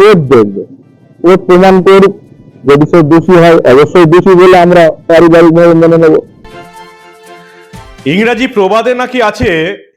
Court দেখবে। Court প্রমাণ করুক যদি সে দোষী হয়, অবশ্যই দোষী বলে আমরা পারিবারিকভাবে মেনে নেব। ইংরাজি প্রবাদে নাকি আছে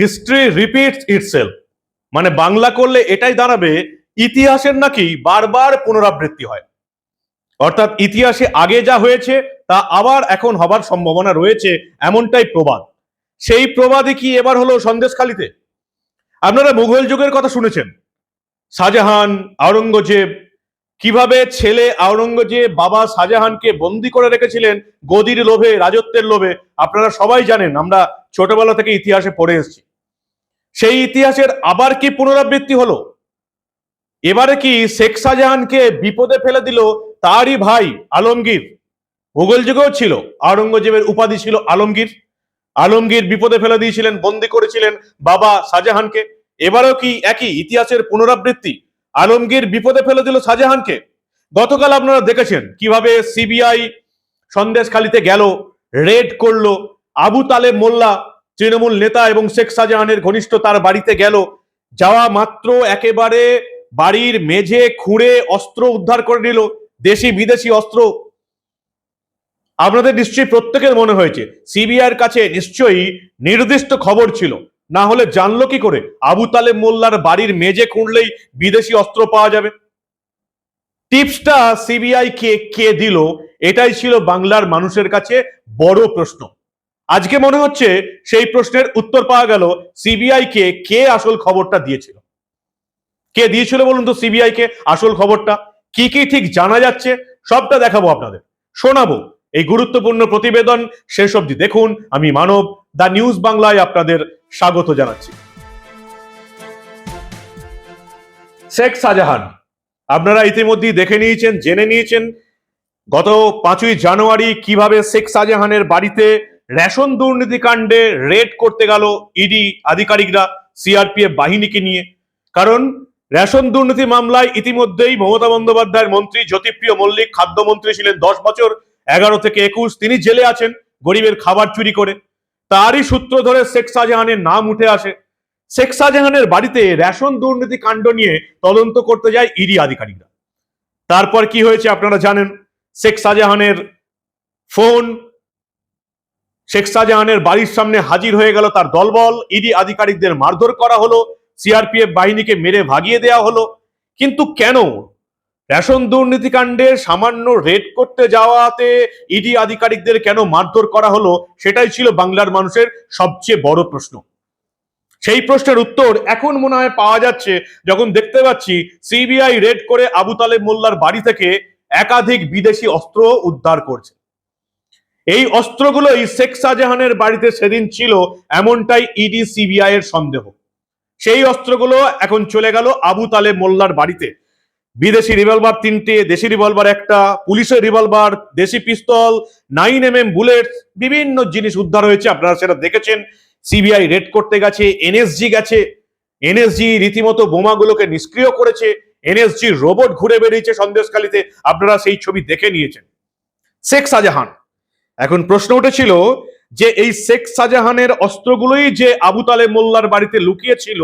হিস্ট্রি রিপিটস ইটসেলফ মানে বাংলা করলে এটাই দাঁড়াবে, ইতিহাসের নাকি বারবার পুনরাবৃত্তি হয়। অর্থাৎ ইতিহাসে আগে যা হয়েছে, তা আবার এখন হবার সম্ভাবনা রয়েছে, এমনটাই প্রবাদ। সেই প্রবাদে কি এবার হলো সন্দেশখালিতে? আপনারা মুঘল যুগের কথা শুনেছেন। শাহজাহান আওরঙ্গজেব। কীভাবে ছেলে আওরঙ্গজেব বাবা শাহজাহানকে বন্দি করে রেখেছিলেন গদির লোভে, রাজত্বের লোভে, আপনারা সবাই জানেন, আমরা ছোটবেলা থেকে ইতিহাসে পড়ে এসেছি। সেই ইতিহাসের আবার কি পুনরাবৃত্তি হলো? এবারে কি শেখ শাহজাহানকে বিপদে ফেলে দিল তারই ভাই আলমগীর? মুঘল যুগেও ছিল, আওরঙ্গজেবের উপাধি ছিল আলমগীর। আলমগীর বিপদে ফেলে দিয়েছিলেন, বন্দি করেছিলেন বাবা শাহজাহানকে। এবারেও কি একই ইতিহাসের পুনরাবৃত্তি? আলমগীর বিপদে ফেলে দিল শাহজাহানকে। গতকাল আপনারা দেখেছেন কীভাবে সিবিআই সন্দেশখালিতে গেল, রেড করল, আবু তালেব মোল্লা, তৃণমূল নেতা এবং শেখ শাহজাহানের ঘনিষ্ঠ তার বাড়িতে গেল। যাওয়া মাত্র একেবারে বাড়ির মেঝে খুঁড়ে অস্ত্র উদ্ধার করে নিল, দেশি বিদেশি অস্ত্র। আপনাদের নিশ্চয়ই প্রত্যেকের মনে হয়েছে, সিবিআইয়ের কাছে নিশ্চয়ই নির্দিষ্ট খবর ছিল। না হলে জানলো কি করে? আবু তালেব মোল্লার বাড়ির মেঝে খুঁড়লেই বিদেশি অস্ত্র পাওয়া যাবে। টিপসটা সিবিআই কে কে দিল, এটাই ছিল বাংলার মানুষের কাছে বড় প্রশ্ন। আজকে মনে হচ্ছে সেই প্রশ্নের উত্তর পাওয়া গেল সিবিআই কে কে আসল খবরটা দিয়েছিল। কে দিয়েছিল বলুন তো সিবিআই কে আসল খবরটা? কি কি ঠিক জানা যাচ্ছে? সবটা দেখাবো আপনাদের। শোনাবো এই গুরুত্বপূর্ণ প্রতিবেদন শেষ অবধি। দেখুন, আমি মানব দা নিউজ বাংলায় আপনাদের স্বাগত জানাচ্ছি। শেখ শাহজাহান, আপনারা ইতিমধ্যেই দেখে নিয়েছেন, জেনে নিয়েছেন, গত পাঁচই জানুয়ারি কীভাবে শেখ শাহজাহানের বাড়িতে রেশন দুর্নীতি কাণ্ডে রেড করতে গেল ইডি আধিকারিকরা সিআরপিএফ বাহিনীকে নিয়ে। কারণ, রেশন দুর্নীতি মামলায় ইতিমধ্যেই মমতা বন্দ্যোপাধ্যায়ের মন্ত্রী জ্যোতিপ্রিয় মল্লিক, খাদ্যমন্ত্রী ছিলেন দশ বছর, এগারো থেকে একুশ, তিনি জেলে আছেন গরিবের খাবার চুরি করে। তারই সূত্র ধরে শেখ শাহজাহানের নাম উঠে আসে। শেখ শাহজাহানের বাড়িতে রেশন দুর্নীতি কাণ্ড নিয়ে তদন্ত করতে যায় ইডি আধিকারিকরা। তারপর কি হয়েছে আপনারা জানেন? শেখ শাহজাহানের ফোন, শেখ শাহজাহানের বাড়ির সামনে হাজির হয়ে গেল তার দলবল, ইডি আধিকারিকদের মারধর করা হলো, সিআরপিএফ বাহিনীকে মেরে ভাগিয়ে দেওয়া হলো। কিন্তু কেন রেশন দুর্নীতি কাণ্ডে সামান্য রেড করতে যাওয়াতে ইডি আধিকারিকদের কেন মারধর করা হলো, সেটাই ছিল বাংলার মানুষের সবচেয়ে বড় প্রশ্ন। সেই প্রশ্নের উত্তর এখন মনে হয় পাওয়া যাচ্ছে, যখন দেখতে পাচ্ছি সিবিআই রেড করে আবু তালেব মোল্লার বাড়ি থেকে একাধিক বিদেশি অস্ত্র উদ্ধার করছে। এই অস্ত্রগুলোই শেখ শাহজাহানের বাড়িতে সেদিন ছিল, এমনটাই ইডি সিবিআই এর সন্দেহ। সেই অস্ত্রগুলো এখন চলে গেল আবু তালেব মোল্লার বাড়িতে। বিদেশি রিভলভার তিনটে, দেশি রিভলভার একটা, পুলিশের রিভলভার দেশি পিস্তল নাইন এম এম বুলেট বিভিন্ন জিনিস উদ্ধার হয়েছে। আপনারা সেটা দেখেছেন। সিবিআই রেড করতে গেছে এনএসজি গেছে। এনএসজি রীতিমতো বোমাগুলোকে নিষ্ক্রিয় করেছে। এনএসজি রোবট ঘুরে বেরিয়েছে সন্দেশখালিতে। আপনারা সেই ছবি দেখে নিয়েছেন। শেখ শাহজাহান। এখন প্রশ্ন উঠেছিল যে এই শেখ শাহজাহানের অস্ত্রগুলোই যে আবু তালেব মোল্লার বাড়িতে লুকিয়েছিল,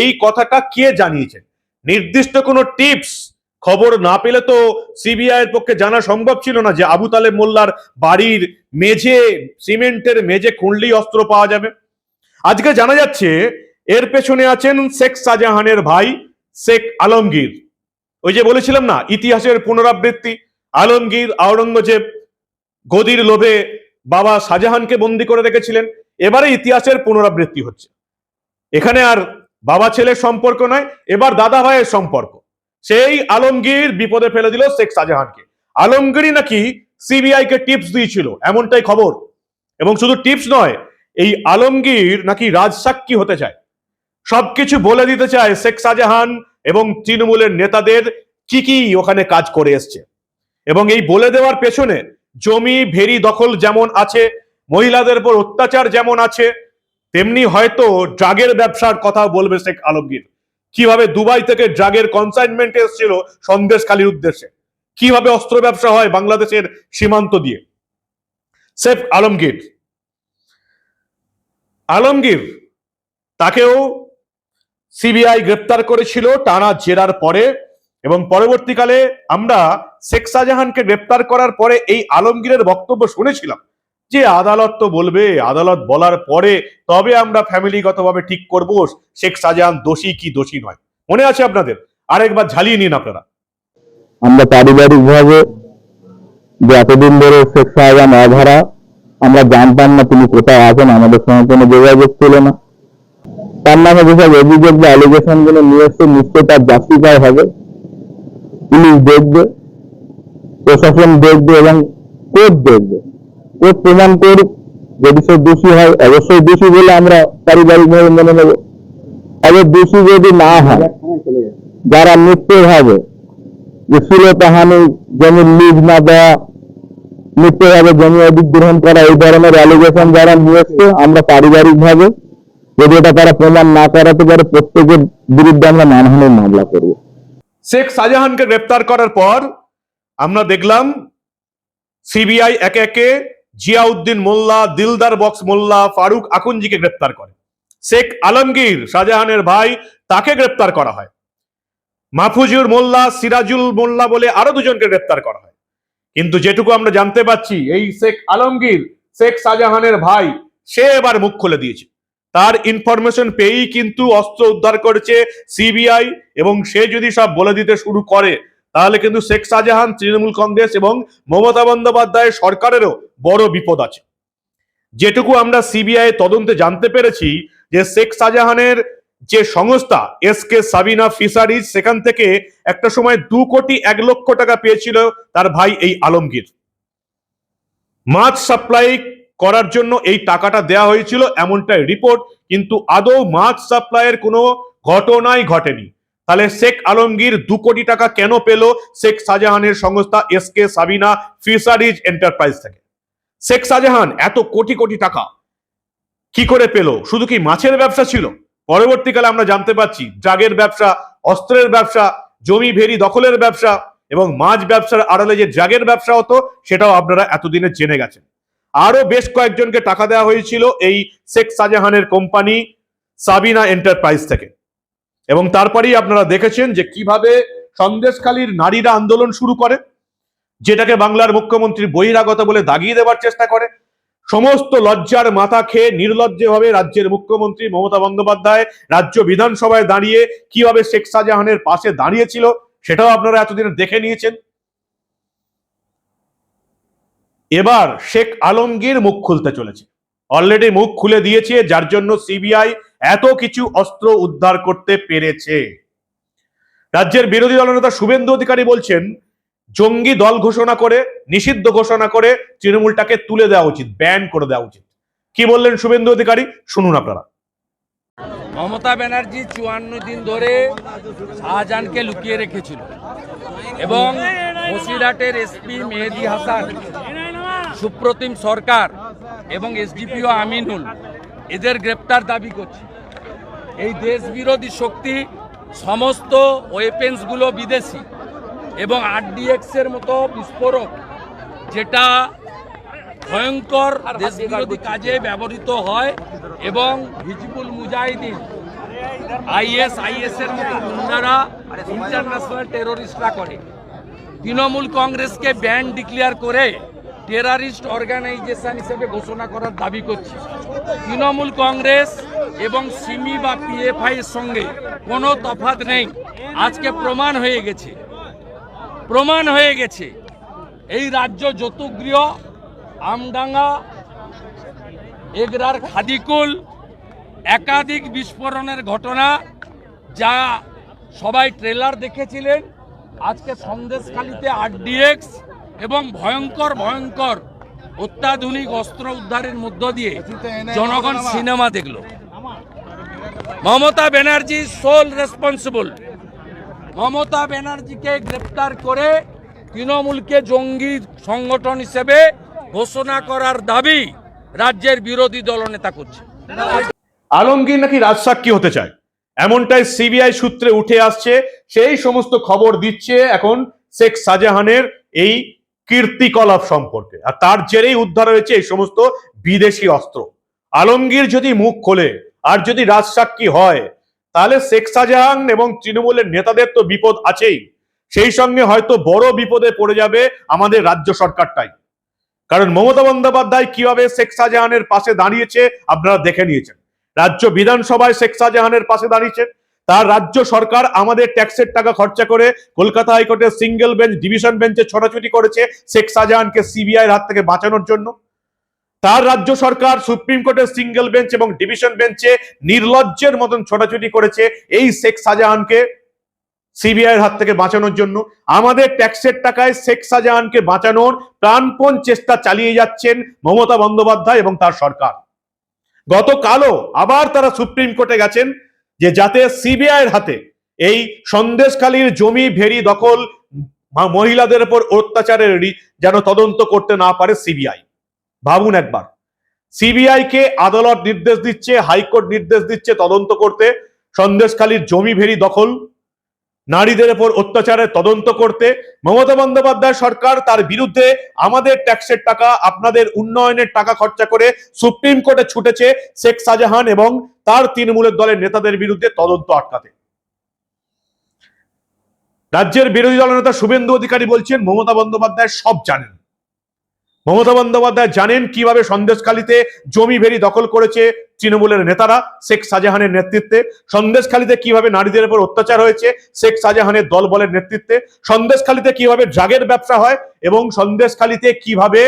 এই কথাটা কে জানিয়েছেন নির্দিষ্ট কোনো টিপস খবর না পেলে তো সিবিআই এর পক্ষে জানা সম্ভব ছিল না যে আবু তালেব মোল্লার বাড়ির মেঝে, সিমেন্টের মেঝে খুঁড়লেই অস্ত্র পাওয়া যাবে। আজকে জানা যাচ্ছে, এর পেছনে আছেন শেখ শাহজাহানের ভাই শেখ আলমগীর। ওই যে বলেছিলাম না, ইতিহাসের পুনরাবৃত্তি, আলমগীর আওরঙ্গজেব গদির লোভে বাবা শাহজাহানকে বন্দি করে রেখেছিলেন, এবারে ইতিহাসের পুনরাবৃত্তি হচ্ছে। এখানে আর বাবা ছেলের সম্পর্ক নয়, এবার দাদা ভাইয়ের সম্পর্ক। সেই আলমগীর বিপদে ফেলে দিল শেখ শাহজাহানকে। আলমগীরই নাকি সিবিআই কে টিপস দিয়েছিল, এমনটাই খবর। এবং শুধু টিপস নয়, এই আলমগীর নাকি রাজসাক্ষী হতে চায়। সবকিছু বলে দিতে চায় শেখ শাহজাহান এবং তৃণমূলের নেতাদের কি কি ওখানে কাজ করে এসছে। এবং এই বলে দেওয়ার পেছনে জমি ভেরি দখল যেমন আছে, মহিলাদের উপর অত্যাচার যেমন আছে, তেমনি হয়তো ড্রাগের ব্যবসার কথা বলবে শেখ আলমগীর। কীভাবে দুবাই থেকে ড্রাগের কনসাইনমেন্ট এসেছিল সন্দেশখালীর উদ্দেশ্যে? কীভাবে অস্ত্র ব্যবসা হয় বাংলাদেশের সীমান্ত দিয়ে? সেফ আলমগীর। আলমগীর তাকেও সিবিআই গ্রেপ্তার করেছিল টানা জেরার পরে এবং পরবর্তীকালে আমরা শেখ শাহজাহানকে গ্রেপ্তার করার পরে এই আলমগীরের বক্তব্য শুনেছিলাম। যে আদালত তো বলবে, আদালত বলার পরে তবে আমরা ফ্যামিলিগতভাবে ঠিক করব, শেখ শাহজাহান দোষী কি দোষী নয়। মনে আছে আপনাদের? আরেকবার ঝালিয়ে নিন আপনারা। আমরা পারিবারিক ভাবে যে এতদিন ধরে শেখ শাহজাহান অধরা, আমরা জানতাম না তিনি কোথায় আছেন, আমাদের সঙ্গে কোনো যোগাযোগ ছিল না। তার নামে যেসব অভিযোগ বা অ্যালিগেশনগুলো নিয়ে এসছে, নিশ্চয়ই তার জাস্টিফাই হবে। পুলিশ দেখবে, প্রশাসন দেখবে এবং কোর্ট দেখবে। কোর্ট প্রমাণ করুক, যদি সে দোষী হয়, অবশ্যই দোষী বলে আমরা পারিবারিক ভাবে মেনে নেব। তবে দোষী যদি না হয়, যারা মিথ্যে ভাবে যে তাহানি জমির লিজ না দেওয়া মিথ্যেভাবে জমি অধিগ্রহণ করা, এই ধরনের অ্যালিগেশন যারা নিয়ে এসছে আমরা পারিবারিক ভাবে যদি এটা তারা প্রমাণ না করাতে পারে, প্রত্যেকের বিরুদ্ধে আমরা মানহানির মামলা করব। শেখ শাহজাহানকে গ্রেপ্তার করার পর আমরা দেখলাম, সিবিআই একে একে জিয়াউদ্দিন মোল্লা, দিলদার বক্স মোল্লা, ফারুক আকুঞ্জিকে গ্রেপ্তার করে। শেখ আলমগীর শাহজাহানের ভাই, তাকে গ্রেপ্তার করা হয়। মাহফুজুর মোল্লা, সিরাজুল মোল্লা বলে আরও দুজনকে গ্রেপ্তার করা হয়। কিন্তু যেটুকু আমরা জানতে পাচ্ছি, এই শেখ আলমগীর, শেখ শাহজাহানের ভাই, সে এবার মুখ খুলে দিয়েছে। তার ইনফরমেশন পেয়েই কিন্তু অস্ত্র উদ্ধার করেছে সিবিআই এবং সে যদি সব বলে দিতে শুরু করে তাহলে কিন্তু শেখ শাহজাহান, তৃণমূল কংগ্রেস এবং মমতা বন্দ্যোপাধ্যায়ের সরকারেরও বড় বিপদ আছে। যেটুকু আমরা সিবিআই তদন্তে জানতে পেরেছি যে শেখ শাহজাহানের যে সংস্থা, এস কে সাবিনা ফিশারিজ, সেখান থেকে একটা সময় দু কোটি এক লক্ষ টাকা পেয়েছিল তার ভাই এই আলমগীর। মাছ সাপ্লাই করার জন্য এই টাকাটা দেয়া হয়েছিল, এমনটাই রিপোর্ট, কিন্তু আদৌ মাছ সাপ্লাইয়ের কোনো ঘটনাই ঘটেনি। তাহলে শেখ আলমগীর দু কোটি টাকা কেন পেল? শেখ শাহজাহানের সংস্থা S K Sabina fisheries enterprise থেকে। শেখ শাহজাহান এত কোটি কোটি টাকা কি করে পেল? শুধু কি মাছের ব্যবসা ছিল? পরবর্তীকালে আমরা জানতে পারছি ড্রাগের ব্যবসা, অস্ত্রের ব্যবসা, জমি ভেরি দখলের ব্যবসা এবং মাছ ব্যবসার আড়ালে যে ড্রাগের ব্যবসা হতো, সেটাও আপনারা এতদিনে জেনে গেছেন। আরও বেশ কয়েকজনকে টাকা দেওয়া হয়েছিল এই শেখ শাহজাহানের কোম্পানি সাবিনা এন্টারপ্রাইজ থেকে। এবং তারপরেই আপনারা দেখেছেন যে কীভাবে সন্দেশখালীর নারীরা আন্দোলন শুরু করে, যেটাকে বাংলার মুখ্যমন্ত্রী বহিরাগত বলে দাগিয়ে দেওয়ার চেষ্টা করে। সমস্ত লজ্জার মাথা খেয়ে নির্লজ্জভাবে রাজ্যের মুখ্যমন্ত্রী মমতা বন্দ্যোপাধ্যায় রাজ্য বিধানসভায় দাঁড়িয়ে কীভাবে শেখ শাহজাহানের পাশে দাঁড়িয়েছিল, সেটাও আপনারা এতদিন দেখে নিয়েছেন। এবার শেখ আলমগীর মুখ খুলতে চলেছে। অলরেডি মুখ খুলে দিয়েছে, যার জন্য সিবিআই এত কিছু অস্ত্র উদ্ধার করতে পেরেছে। রাজ্যের বিরোধী দলনেতা শুভেন্দু অধিকারী বলছেন, জঙ্গি দল ঘোষণা করে, নিষিদ্ধ ঘোষণা করে তৃণমূলটাকে তুলে দেওয়া উচিত ব্যান করে দেওয়া উচিত। কি বললেন শুভেন্দু অধিকারী? শুনুন আপনারা। মমতা ব্যানার্জি চুয়ান্ন দিন ধরে শাহজাহানকে লুকিয়ে রেখেছিল। এবং বসিরহাটের এসপি মেহেদি হাসান সুপ্রতিম সরকার এবং এসডিপিও আমিনুল, এদের গ্রেপ্তার দাবি করছে। এই দেশ বিরোধী শক্তি সমস্ত ওয়েপেন্সগুলো বিদেশি এবং আরডিএক্স এর মতো বিস্ফোরক, যেটা ভয়ঙ্কর দেশ বিরোধী কাজে ব্যবহৃত হয় এবং হিজবুল মুজাহিদিন, আইএস আইএস এর মতো গুন্ডারা ইন্টারন্যাশনাল টেরোরিস্টরা করে। তৃণমূল কংগ্রেসকে ব্যান ডিক্লেয়ার করে টেরারিস্ট অর্গানাইজেশন হিসেবে ঘোষণা করার দাবি করছি। তৃণমূল কংগ্রেস এবং সিমি বা পিএফআই এর সঙ্গে কোনো তফাৎ নেই। আজকে প্রমাণ হয়ে গেছে। প্রমাণ হয়ে গেছে। এই রাজ্য যতুগৃহ আমডাঙ্গা, এগরার খাদিকুল, একাধিক বিস্ফোরণের ঘটনা যা সবাই ট্রেলার দেখেছিলেন। আজকে সন্দেশখালিতে আরডিএক্স এবং ভয়ঙ্কর ভয়ঙ্কর অত্যাধুনিক অস্ত্র উদ্ধারের মধ্য দিয়ে জনগণ সিনেমা। দেখল। মমতা ব্যানার্জি সোল রেসপন্সিবল মমতা ব্যানার্জিকে গ্রেপ্তার করে তৃণমূলকে জঙ্গি সংগঠন হিসেবে ঘোষণা করার দাবি রাজ্যের বিরোধী দলনেতা করছে। আলমগীর নাকি রাজসাক্ষী হতে চায়? এমনটাই সিবিআই সূত্রে উঠে আসছে। সেই সমস্ত খবর দিচ্ছে এখন শেখ শাহজাহানের এই কীর্তিকলাপ সম্পর্কে। আর তার জেরেই উদ্ধার হয়েছে এই সমস্ত বিদেশি অস্ত্র। আলমগীর যদি মুখ খোলে, আর যদি রাজসাক্ষী হয়, তাহলে শেখ শাহজাহান এবং তৃণমূলের নেতাদের তো বিপদ আছেই। সেই সঙ্গে হয়তো বড় বিপদে পড়ে যাবে আমাদের রাজ্য সরকারটাই। কারণ মমতা বন্দ্যোপাধ্যায় কীভাবে শেখ শাহজাহানের পাশে দাঁড়িয়েছে, আপনারা দেখে নিয়েছেন। রাজ্য বিধানসভায় শেখ শাহজাহানের পাশে দাঁড়িয়েছেন তার রাজ্য সরকার আমাদের ট্যাক্সের টাকা খরচা করে কলকাতা হাইকোর্টের সিঙ্গেল বেঞ্চ, ডিভিশন বেঞ্চে ছোটাছুটি করেছে শেখ শাহজাহানকে সিবিআই হাত থেকে বাঁচানোর জন্য। তার রাজ্য সরকার সুপ্রিম কোর্টের সিঙ্গেল বেঞ্চ এবং ডিভিশন বেঞ্চে নির্লজ্জের মতন ছোটাছুটি করেছে এই শেখ শাহজাহানকে সিবিআইয়ের হাত থেকে বাঁচানোর জন্য। আমাদের ট্যাক্সের টাকায় শেখ শাহজাহানকে বাঁচানোর প্রাণপণ চেষ্টা চালিয়ে যাচ্ছেন মমতা বন্দ্যোপাধ্যায় এবং তার সরকার। গতকালও আবার তারা সুপ্রিম কোর্টে গেছেন। যে যাতে সিবিআইয়ের হাতে এই সন্দেশখালীর জমি ভেরি দখল মহিলাদের উপর অত্যাচারের যেন তদন্ত করতে না পারে সিবিআই। ভাবুন একবার। সিবিআই কে আদালত নির্দেশ দিচ্ছে, হাইকোর্ট নির্দেশ দিচ্ছে তদন্ত করতে, সন্দেশখালীর জমি ভেরি দখল নারীদের উপর অত্যাচারের তদন্ত করতে মমতা বন্দ্যোপাধ্যায় সরকার তার বিরুদ্ধে আমাদের ট্যাক্সের টাকা, আপনাদের উন্নয়নের টাকা খরচা করে সুপ্রিম কোর্টে ছুটেছে শেখ শাহজাহান এবং তার তৃণমূলের দলের নেতাদের বিরুদ্ধে তদন্ত আটকাতে। রাজ্যের বিরোধী দলনেতা শুভেন্দু অধিকারী বলছেন, মমতা বন্দ্যোপাধ্যায় সব জানেন। মমতা বন্দ্যোপাধ্যায় জানেন কীভাবে সন্দেশখালীতে জমি ভেরি দখল করেছে তৃণমূলের নেতারা শেখ শাহজাহানের নেতৃত্বে? সন্দেশখালীতে কীভাবে নারীদের উপর অত্যাচার হয়েছে শেখ শাহজাহানের দল বলের নেতৃত্বে? সন্দেশখালীতে কীভাবে ড্রাগের ব্যবসা হয় এবং সন্দেশখালীতে কীভাবে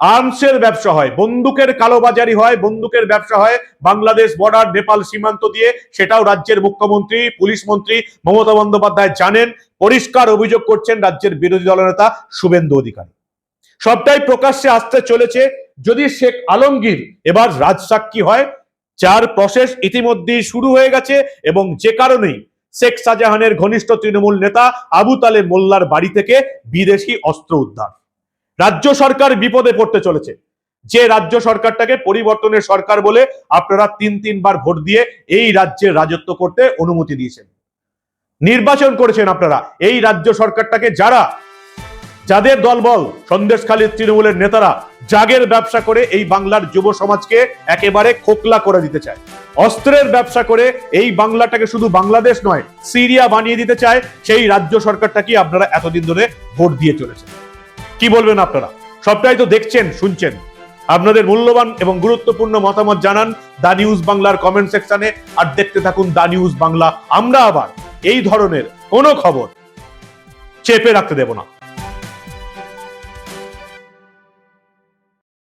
আর্মসের ব্যবসা হয়? বন্দুকের কালোবাজারি হয়, বন্দুকের ব্যবসা হয়, বাংলাদেশ বর্ডার নেপাল সীমান্ত দিয়ে। সেটাও রাজ্যের মুখ্যমন্ত্রী, পুলিশ মন্ত্রী মমতা বন্দ্যোপাধ্যায় জানেন। পরিষ্কার অভিযোগ করছেন রাজ্যের বিরোধী দলনেতা শুভেন্দু অধিকারী। সবটাই প্রকাশ্যে আসতে চলেছে। যদি শেখ আলমগীর এবার রাজসাক্ষী হয়, যার প্রসেস ইতিমধ্যেই শুরু হয়ে গেছে এবং যে কারণেই শেখ শাহজাহানের ঘনিষ্ঠ তৃণমূল নেতা আবু তালে মোল্লার বাড়ি থেকে বিদেশি অস্ত্র উদ্ধার। রাজ্য সরকার বিপদে পড়তে চলেছে। যে রাজ্য সরকারটাকে পরিবর্তনের সরকার বলে আপনারা তিন তিনবার ভোট দিয়ে এই রাজ্যের রাজত্ব করতে অনুমতি দিয়েছেন। নির্বাচন করেছেন আপনারা। এই রাজ্য সরকারটাকে যারা যাদের দলবল সন্দেশখালীর তৃণমূলের নেতারা জাগের ব্যবসা করে এই বাংলার যুব সমাজকে একেবারে খোকলা করে দিতে চায়। অস্ত্রের ব্যবসা করে এই বাংলাটাকে শুধু বাংলাদেশ নয়, সিরিয়া বানিয়ে দিতে চায়, সেই রাজ্য সরকারটাকে আপনারা এতদিন ধরে ভোট দিয়ে চলেছেন? কি বলবেন আপনারা? সবটাই তো দেখছেন, শুনছেন। আপনাদের মূল্যবান এবং গুরুত্বপূর্ণ মতামত জানান দা নিউজ বাংলার কমেন্ট সেকশনে আর দেখতে থাকুন দা নিউজ বাংলা। আমরা আবার এই ধরনের কোনো খবর চেপে রাখতে দেব না।